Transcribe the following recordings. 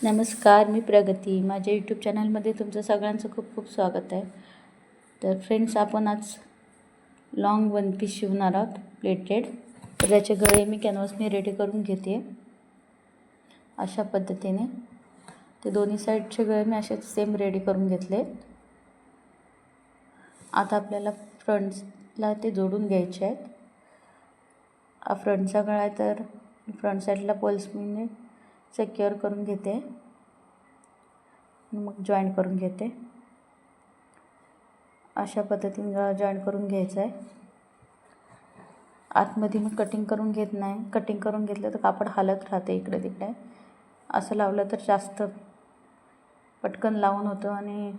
नमस्कार मी प्रगती. माझ्या यूट्यूब चॅनलमध्ये तुमचं सगळ्यांचं खूप खूप स्वागत आहे. तर फ्रेंड्स आपण आज लॉंग वन पीस शिवणार आहोत प्लेटेड तर त्याचे गळे मी कॅनव्हासने रेडी करून घेते. अशा पद्धतीने. ते दोन्ही साईडचे गळे मी असे सेम रेडी करून घेतले. आता आपल्याला फ्रंटला ते जोडून घ्यायचे आहेत. हा फ्रंटचा गळा आहे तर फ्रंट साईडला पल्स म्हणजे सेक्युअर करून घेते. मग जॉईन करून घेते. अशा पद्धतीने जॉईन करून घ्यायचं आहे. आतमध्ये मी कटिंग करून घेत नाही. कटिंग करून घेतलं तर कापड हालत राहते इकडे तिकडे. असं लावलं तर जास्त पटकन लावून होतं आणि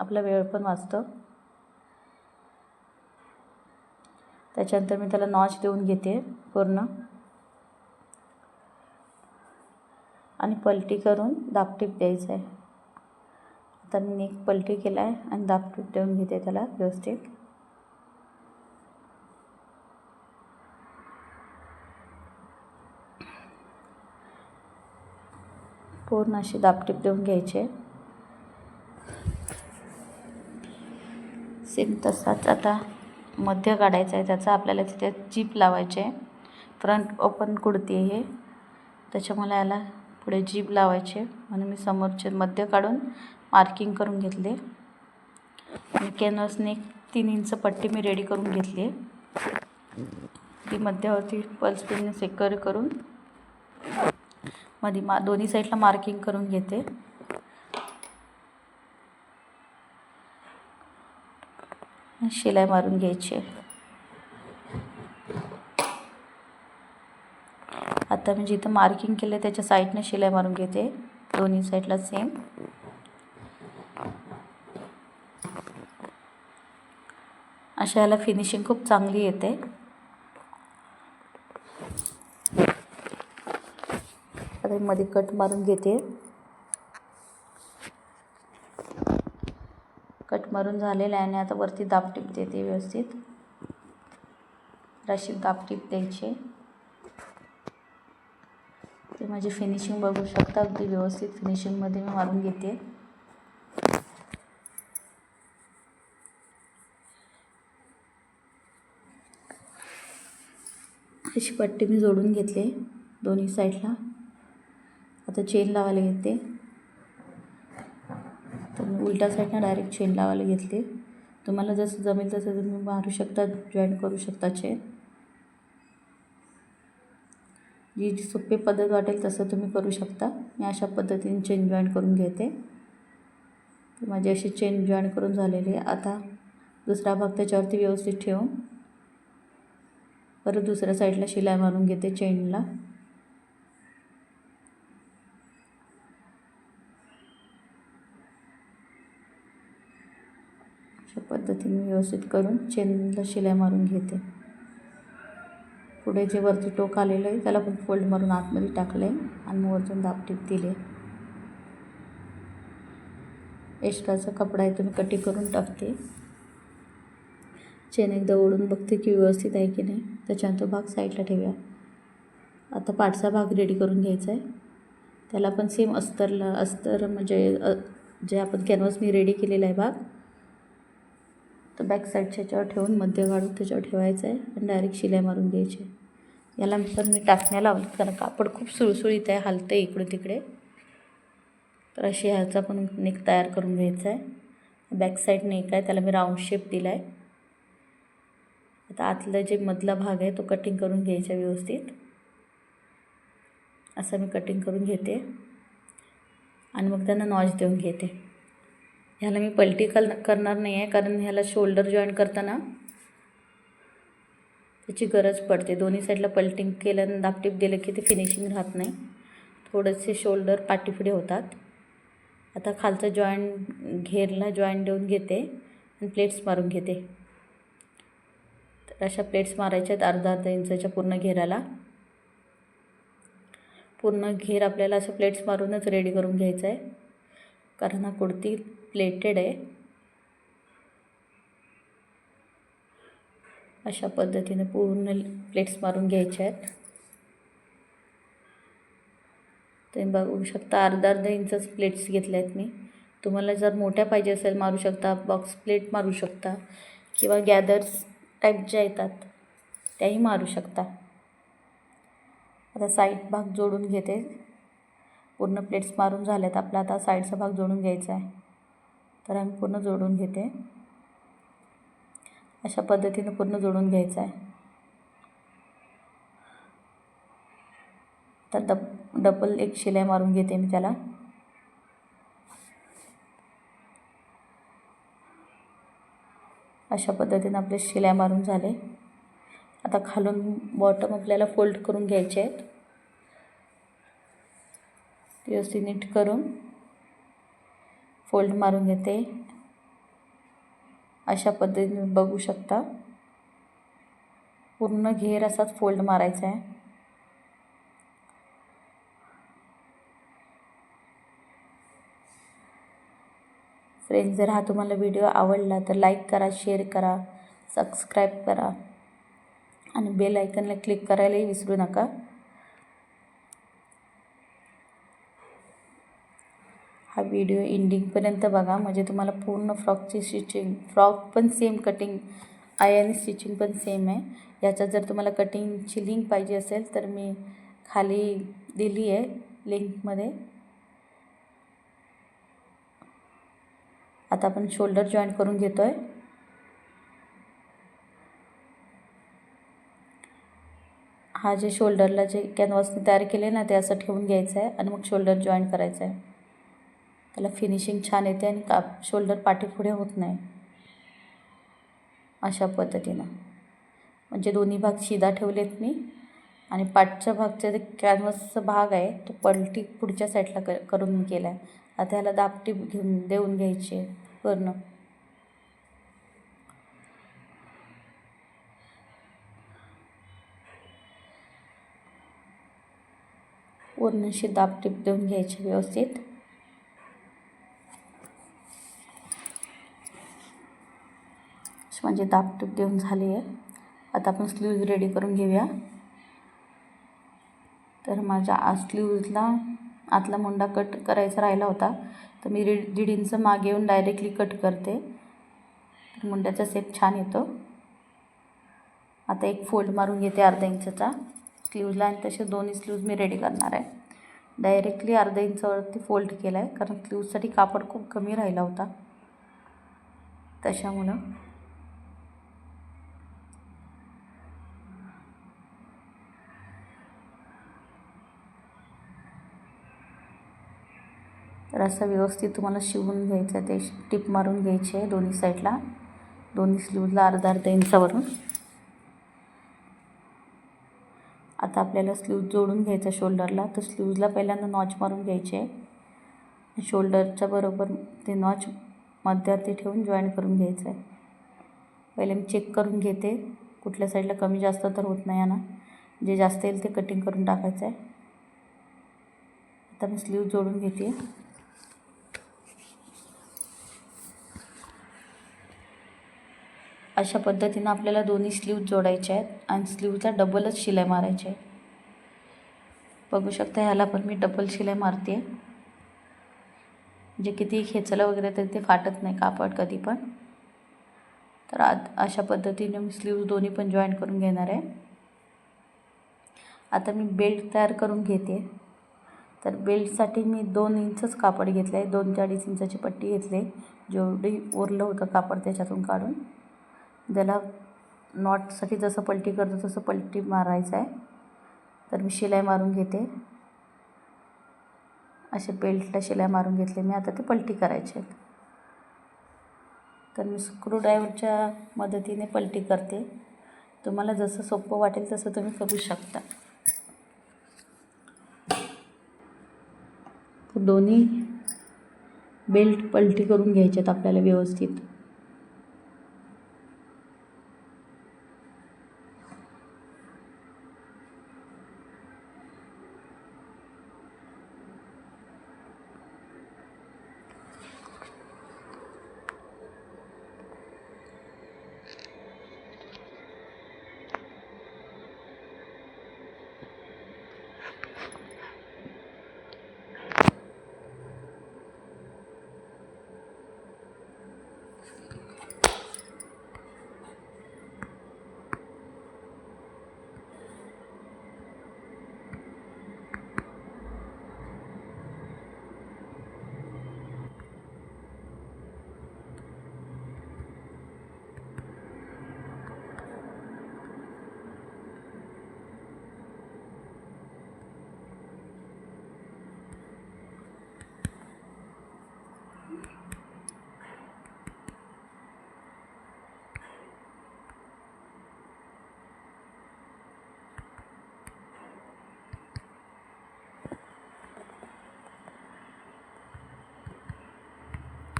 आपला वेळ पण वाचतो. त्याच्यानंतर मी त्याला नॉच देऊन घेते पूर्ण. आणि पलटी करून दापटीप द्यायचं आहे. आता मी एक पलटी केला आहे आणि दापटीप देऊन घेते त्याला व्यवस्थित. पूर्ण अशी दापटीप देऊन घ्यायचे सेम तसाच आता मध्य काढायचा आहे. त्याचा आपल्याला तिथे जीप लावायचे आहे. फ्रंट ओपन कुडती आहे. हे त्याच्यामुळे याला पुढे जीभ लावायचे. म्हणून मी समोरचे मध्य काढून मार्किंग करून घेतले. आणि कॅनव्हसने तीन इंच पट्टी मी रेडी करून घेतली. आहे ती मध्यावरती पल्स पिनने सेक्युअर करून मध्ये मा दोन्ही साईडला मार्किंग करून घेते. शिलाई मारून घ्यायची. आहे आता मी जिथं मार्किंग केलं आहे त्याच्या साईडने शिलाई मारून घेते. दोन्ही साईडला सेम अशा ह्याला फिनिशिंग खूप चांगली येते. आता मध्ये कट मारून घेते. कट मारून झालेलं आहे आणि आता वरती दापटीप देते व्यवस्थित. अशी दापटीप द्यायची. माझी फिनिशिंग बघू शकता. अगदी व्यवस्थित फिनिशिंगमध्ये मी मारून घेते. अशी पट्टी मी जोडून घेतले दोन्ही साईडला आता चेन लावायला घेते. तर मी उलट्या साईडनं डायरेक्ट चेन लावायला घेतले. तुम्हाला जसं जमेल तसं तुम्ही मारू शकता जॉईन करू शकता चेन जी जी सोपी पद्धत वाटेल तसं तुम्ही करू शकता. मी अशा पद्धतीने चेन जॉईन करून घेते. माझी अशी चेन जॉईन करून झालेली आहे. आता दुसरा भाग त्याच्यावरती व्यवस्थित ठेवून परत दुसऱ्या साईडला शिलाई मारून घेते चेनला अशा पद्धतीने व्यवस्थित करून चेनला शिलाई मारून घेते. पुढे जे वरती टोक आलेलं आहे त्याला पण फोल्ड मारून आतमध्ये टाकलं आहे आणि वरतून दापटीप दिले. एक्स्ट्राचा कपडा आहे तुम्ही कटिंग करून टाकते. चेन एकदा ओढून बघते की व्यवस्थित आहे की नाही. त्याच्यानंतर भाग साईडला ठेवूया. आता पाठचा भाग रेडी करून घ्यायचा आहे त्याला पण सेम अस्तरला अस्तर म्हणजे जे आपण कॅनव्हास मी रेडी केलेला आहे भाग तर बॅक साईडच्या याच्यावर ठेवून मध्य काढून त्याच्यावर ठेवायचं आहे आणि डायरेक्ट शिलाई मारून घ्यायची याला पण मी टाकण्या लावली कारण कापड खूप सुळसुळीत आहे हलतं आहे इकडे तिकडे. तर अशी ह्याचा पण नेक तयार करून घ्यायचा आहे. बॅक साईड नेक आहे त्याला मी राऊंड शेप दिला आहे आता आतला जे मधला भाग आहे तो कटिंग करून घ्यायचा व्यवस्थित. असं मी कटिंग करून घेते. आणि मग त्यांना नॉच देऊन घेते. ह्याला मी पलटी कल करणार नाही आहे कारण ह्याला शोल्डर जॉईन करताना त्याची गरज पडते. दोन्ही साईडला पलटिंग केल्यानं दापटीप दिलं की ते फिनिशिंग राहत नाही. थोडेसे शोल्डर पाठीपुढे होतात. आता खालचं जॉईंट घेरला जॉईंट देऊन घेते आणि प्लेट्स मारून घेते. तर अशा प्लेट्स मारायच्या आहेत अर्धा अर्धा इंचाच्या पूर्ण घेराला. पूर्ण घेर आपल्याला असं प्लेट्स मारूनच रेडी करून घ्यायचं आहे कारण हा कुडती प्लेटेड आहे. अशा पद्धतीने पूर्ण प्लेट्स मारून घ्यायच्या आहेत. तुम्ही बघू शकता अर्धा अर्धा इंचच प्लेट्स घेतल्या आहेत मी. तुम्हाला जर मोठ्या पाहिजे असेल मारू शकता. बॉक्स प्लेट मारू शकता. किंवा गॅदर्स टाईप ज्या येतात त्याही मारू शकता. आता साईड भाग जोडून घेते. पूर्ण प्लेट्स मारून झाल्यात आपला. आता साईडचा भाग जोडून घ्यायचा आहे. तर आम्ही पूर्ण जोडून घेते. अशा पद्धतीनं पूर्ण जोडून घ्यायचं आहे. तर डब डबल एक शिलाई मारून घेते मी त्याला. अशा पद्धतीनं आपले शिलाई मारून झाले. आता खालून बॉटम आपल्याला फोल्ड करून घ्यायचे आहेत. व्यवस्थित नीट करून. फोल्ड मारून घेते. अशा पद्धतीने बघू शकता. पूर्ण घेर असाच फोल्ड मारायचा आहे. फ्रेंड्स जर हा तुम्हाला व्हिडिओ आवडला तर लाईक करा शेअर करा सबस्क्राईब करा. आणि बेल आयकनला क्लिक करायलाही विसरू नका हा व्हिडिओ एंडिंगपर्यंत बघा. म्हणजे तुम्हाला पूर्ण फ्रॉकची स्टिचिंग फ्रॉक पण सेम कटिंग आहे आणि स्टिचिंग पण सेम आहे. याच्यात जर तुम्हाला कटिंगची लिंक पाहिजे असेल तर मी खाली दिली आहे लिंकमध्ये आता आपण शोल्डर जॉईंट करून घेतो आहे हा जे शोल्डरला जे कॅनव्हासने तयार केले ना ते असं ठेवून घ्यायचं आहे आणि मग शोल्डर जॉईंट करायचं आहे त्याला फिनिशिंग छान येते आणि काप शोल्डर पाठीपुढे होत नाही. अशा पद्धतीनं. म्हणजे दोन्ही भाग शिदा ठेवलेत मी. आणि पाठच्या भागचा जे कॅनव्हसचा भाग आहे तो पलटी पुढच्या साईडला क करून मी केला आहे आता ह्याला दापटी घेऊन देऊन घ्यायची आहे पूर्ण पूर्णशी दापटीप देऊन घ्यायची व्यवस्थित. म्हणजे दापटूप देऊन झाली आहे. आता आपण स्लीव्ज रेडी करून घेऊया. तर माझ्या स्लीव्जला आतला मुंडा कट करायचा राहिला होता. तर मी रि दीड इंच मागे येऊन डायरेक्टली कट करते. तर मुंड्याचा सेप छान येतो. आता एक फोल्ड मारून घेते अर्धा इंचचा. स्लीव्जला आणि तसे दोन्ही स्लीव्ज मी रेडी करणार आहे. डायरेक्टली अर्धा इंचावरती फोल्ड केला आहे कारण स्लीव्जसाठी कापड खूप कमी राहिला होता. त्याच्यामुळं तर असं व्यवस्थित तुम्हाला शिवून घ्यायचं आहे ते. टिप मारून घ्यायची आहे दोन्ही साईडला. दोन्ही स्लीवला अर्धा अर्धा इंचावरून. आता आपल्याला स्लीव जोडून घ्यायचं शोल्डरला तर स्लीवला पहिल्यांदा नॉच मारून घ्यायचे आहे. शोल्डरच्या बरोबर ते नॉच मध्यार्थी ठेवून जॉईन करून घ्यायचं आहे. पहिले मी चेक करून घेते. कुठल्या साईडला कमी जास्त तर होत नाही ना. जे जास्त येईल ते कटिंग करून टाकायचं आहे. आता मी स्लीव जोडून घेते. अशा पद्धतीनं आपल्याला दोन्ही स्लीव जोडायचे आहेत आणि स्लीवचा डबलच शिलाई मारायची आहे. बघू शकता ह्याला पण मी डबल शिलाई मारते म्हणजे किती खेचलं वगैरे तरी ते फाटत नाही कापड कधी पण. तर आत अशा पद्धतीने मी स्लीव्ज दोन्ही पण जॉईन करून घेणार आहे. आता मी बेल्ट तयार करून घेते. तर बेल्टसाठी मी दोन इंचच कापड घेतलं आहे दोन ते अडीच इंचाची पट्टी घेतली जेवढी उरलं होतं कापड त्याच्यातून काढून. ज्याला नॉटसाठी जसं पलटी करतो तसं पलटी मारायचं आहे. तर मी शिलाई मारून घेते. असे बेल्टला शिलाई मारून घेतले. मी आता ते पलटी करायचे आहेत. तर मी स्क्रूड्रायव्हरच्या मदतीने पलटी करते. तुम्हाला जसं सोपं वाटेल तसं तुम्ही करू शकता. दोन्ही बेल्ट पलटी करून घ्यायचे आहेत आपल्याला व्यवस्थित.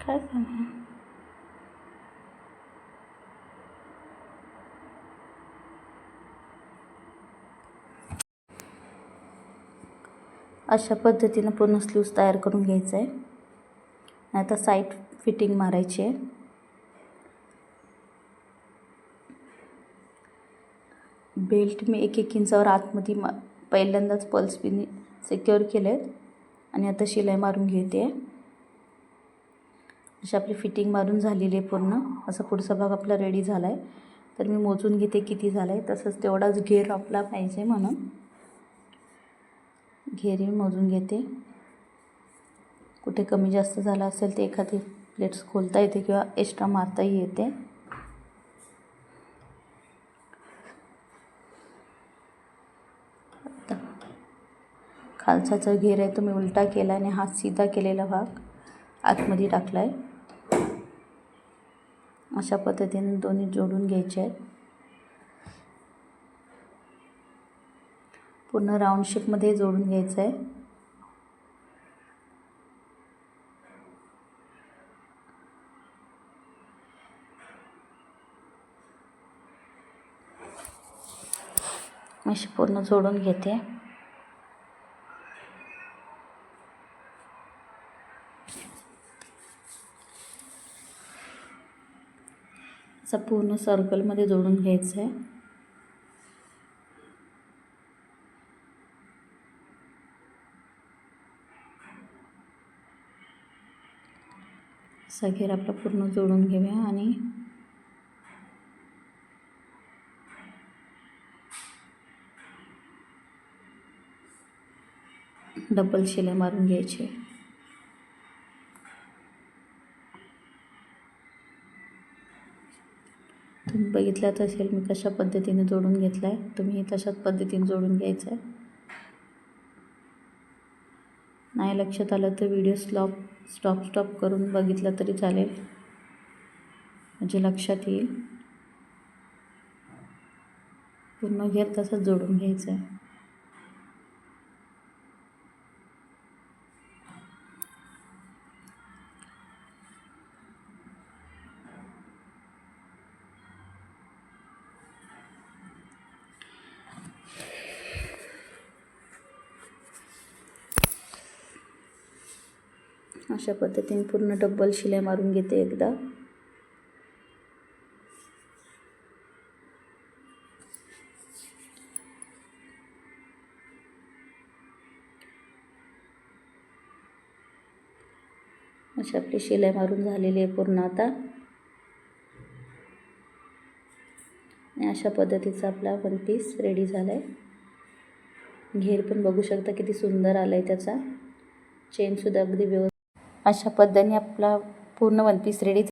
काय झालं अशा पद्धतीनं पूर्ण स्लीव्स तयार करून घ्यायचं आहे. आता साईड फिटिंग मारायची आहे. बेल्ट मी एक एक इंचावर आतमध्ये मा पहिल्यांदाच पल्स पिनी सिक्युअर केले आहेत आणि आता शिलाई मारून घेते. अशी आपली फिटिंग मारून झालेली आहे पूर्ण. असा पुढचा भाग आपला रेडी झाला आहे तर मी मोजून घेते किती झाला आहे तसंच तेवढाच घेर आपला पाहिजे म्हणून. घेरी मोजून घेते. कुठे कमी जास्त झाला असेल ते एखादी प्लेट्स खोलता येते किंवा एक्स्ट्रा मारताही येते. आता खालचा जो घेर आहे तो मी उलटा केला आणि हा सीधा केलेला भाग आतमध्ये टाकला आहे अशा पद्धतीने दोन्ही जोडून घ्यायचे आहेत. पूर्ण राऊंड शेपमध्ये जोडून घ्यायचं आहे. अशी पूर्ण जोडून घेते. असा पूर्ण सर्कलमध्ये जोडून घ्यायचं आहे असा घेर आपला पूर्ण जोडून घेऊया आणि डबल शिलाई मारून घ्यायची. तुम्ही बघितलं असेल मी कशा पद्धतीने जोडून घेतला आहे तुम्ही तशाच पद्धतीने जोडून घ्यायचं आहे नाही लक्षात आलं तर व्हिडिओ स्लॉप स्टॉप स्टॉप करून बघितलं तरी चालेल. म्हणजे लक्षात येईल. पूर्ण घेत तसंच जोडून घ्यायचं आहे अशा पद्धतीने पूर्ण डब्बल शिलाई मारून घेते एकदा. अशी आपली शिलाई मारून झालेली आहे पूर्ण आता. आणि अशा पद्धतीचा आपला वन पीस रेडी झाला आहे घेर पण बघू शकता किती सुंदर आला आहे त्याचा चेनसुद्धा अगदी व्यवस्थित अशा पद्धतीने आपला पूर्ण वन पीस रेडी